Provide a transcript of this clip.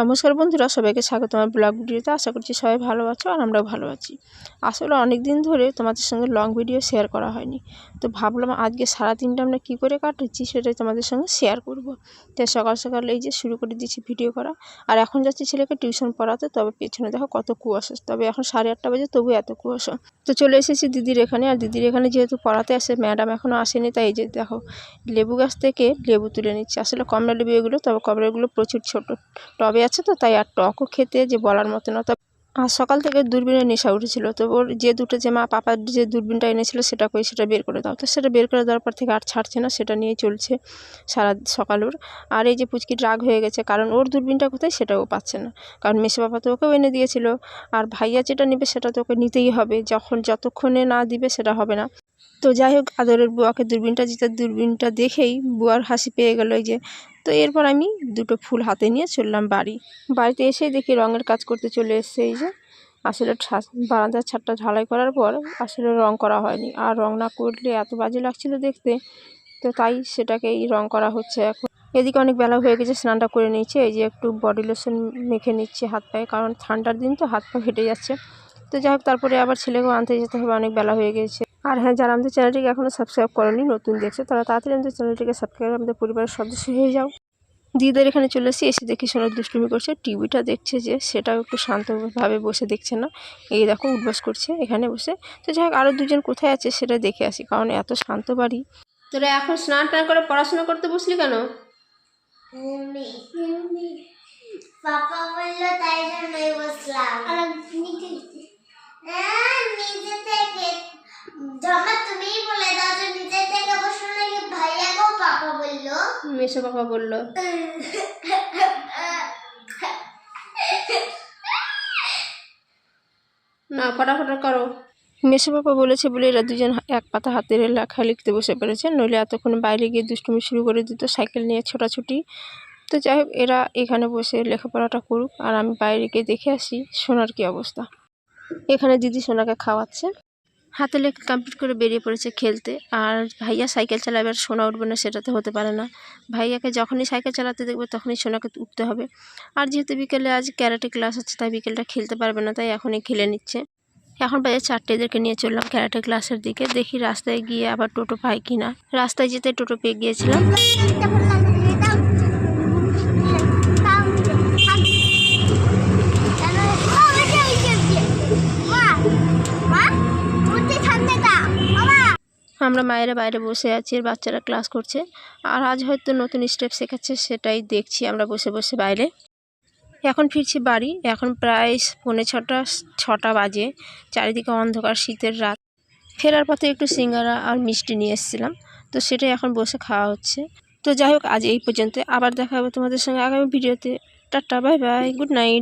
নমস্কার বন্ধুরা, সবাইকে স্বাগত আমার ব্লগ ভিডিওতে। আশা করছি সবাই ভালো আছো আর আমরাও ভালো আছি। আসলে অনেক দিন ধরে তোমাদের সঙ্গে লং ভিডিও শেয়ার করা হয়নি। তো ভাবলাম আজকে সারাদিনটা আমরা কী করে কাটাচ্ছি সেটাই তোমাদের সঙ্গে শেয়ার করব। তাই সকাল সকাল এই যে শুরু করে দিচ্ছি ভিডিও করা। আর এখন যাচ্ছি ছেলেকে টিউশন পড়াতে, তবে পেছনে দেখো কত কুয়াশা। তবে এখন সাড়ে আটটা বাজে, তবু এত কুয়াশা। তো চলে এসেছি দিদির এখানে। আর দিদির এখানে যেহেতু পড়াতে আসে ম্যাডাম এখনও আসেনি, তাই এই যে দেখো লেবু গাছ থেকে লেবু তুলে নিচ্ছে। আসলে কমলা লেবু এগুলো, তবে কমলাগুলো প্রচুর ছোট। টবে আছে তো, তাই আর টকও খেতে যে বলার মতো না। তবে আর সকাল থেকে দূরবীনের নেশা উঠেছিল, তো ওর যে দুটো যে মা পাপার যে দূরবীনটা এনেছিল সেটা কই, সেটা বের করে দাও। তো সেটা বের করে দেওয়ার পর থেকে আর ছাড়ছে না, সেটা নিয়েই চলছে সারা সকাল ওর। আর এই যে পুচকির রাগ হয়ে গেছে, কারণ ওর দূরবীনটা কোথায় সেটাও পাচ্ছে না। কারণ মেসে বাবা তো ওকেও এনে দিয়েছিল, আর ভাইয়া যেটা নেবে সেটা তো ওকে নিতেই হবে, যখন যতক্ষণে না দিবে সেটা হবে না। তো যাই হোক, আদরের বুয়াকে দূরবীনটা জিতে দূরবীনটা দেখেই বুয়ার হাসি পেয়ে গেল যে তো এরপর আমি দুটো ফুল হাতে নিয়ে চললাম বাড়ি। বাড়িতে এসেই দেখি রঙের কাজ করতে চলে এসছে এই যে। আসলে বারান্দার ছাদটা ঢালাই করার পর আসলে রং করা হয়নি। আর রং না করলে এত বাজে লাগছিল দেখতে, তো তাই সেটাকেই রং করা হচ্ছে এখন। এদিকে অনেক বেলা হয়ে গেছে, স্নানটা করে নিচ্ছে এই যে একটু বডি লোশন মেখে নিচ্ছে হাত পায়ে, কারণ ঠান্ডার দিন তো হাত পা ফেটে যাচ্ছে। তো যাই হোক, তারপরে আবার ছেলেকেও আনতে যেতে হবে, অনেক বেলা হয়ে গেছে। আর হ্যাঁ যারা আমাদের চ্যানেলটিকে এখনও সাবস্ক্রাইব করেনি নতুন দেখছে তারা তাড়াতাড়ি আমাদের চ্যানেলটিকে সাবস্ক্রাইব আমাদের পরিবারের সদস্য হয়ে যাও। দিদিদের এখানে চলে এসে এসে দেখি সোনার দুষ্টুমি করছে টিভিটা দেখছে যে সেটাও একটু শান্তভাবে বসে দেখছে না। এই দেখো উঠবাস করছে এখানে বসে। তো যাই হোক আরও দুজন কোথায় আছে সেটা দেখে আসি কারণ এত শান্ত বাড়ি। তোরা এখন স্নান টান করে পড়াশোনা করতে বসলি কেন? পাপা বলল তাই জন্যই বসলাম হ্যাঁ, নিজে থেকে জমা তুমিই বলে দাও যে নিজে থেকে বসল নাকি ভাইয়াকেও পাপা মেসো বাবা বলল। না, ফটাফট করো। মেসো বাবা বলেছে বলে এরা দুজন এক পাতা হাতের লেখা লিখতে বসে পড়েছে। নইলে এতক্ষণ বাইরে গিয়ে দুষ্টুমি শুরু করে দিত সাইকেল নিয়ে ছোটাছুটি। তো যাই হোক, এরা এখানে বসে লেখাপড়াটা করুক। আর আমি বাইরে গিয়ে দেখে আসি, সোনার কি অবস্থা। এখানে দিদি সোনাকে খাওয়াচ্ছে। হাতে লেখ কমপ্লিট করে বেরিয়ে পড়েছে খেলতে। আর ভাইয়া সাইকেল চালাবে আর সোনা উঠবে না, সেটাতে হতে পারে না। ভাইয়াকে যখনই সাইকেল চালাতে দেখবে, তখনই সোনাকে উঠতে হবে। আর যেহেতু বিকেলে আজ ক্যারাটে ক্লাস আছে, তাই বিকেলটা খেলতে পারবে না, তাই এখনই খেলে নিচ্ছে। এখন বাজে চারটে এদেরকে নিয়ে চললাম ক্যারাটে ক্লাসের দিকে। দেখি রাস্তায় গিয়ে আবার টোটো পাই কিনা। রাস্তায় যেতে টোটো পেয়ে গিয়েছিলাম। আমরা মায়েরা বাইরে বসে আছি আর বাচ্চারা ক্লাস করছে। আর আজ হয়তো নতুন স্টেপ শেখাচ্ছে, সেটাই দেখছি আমরা বসে বসে বাইরে। এখন ফিরছি বাড়ি, এখন প্রায় পৌনে ছটা ছটা বাজে, চারিদিকে অন্ধকার, শীতের রাত। ফেরার পথে একটু সিঙ্গারা আর মিষ্টি নিয়ে এসেছিলাম, তো সেটাই এখন বসে খাওয়া হচ্ছে। তো যাই হোক, আজ এই পর্যন্ত। আবার দেখা হবে তোমাদের সঙ্গে আগামী ভিডিওতে। Tata, bye bye, good night.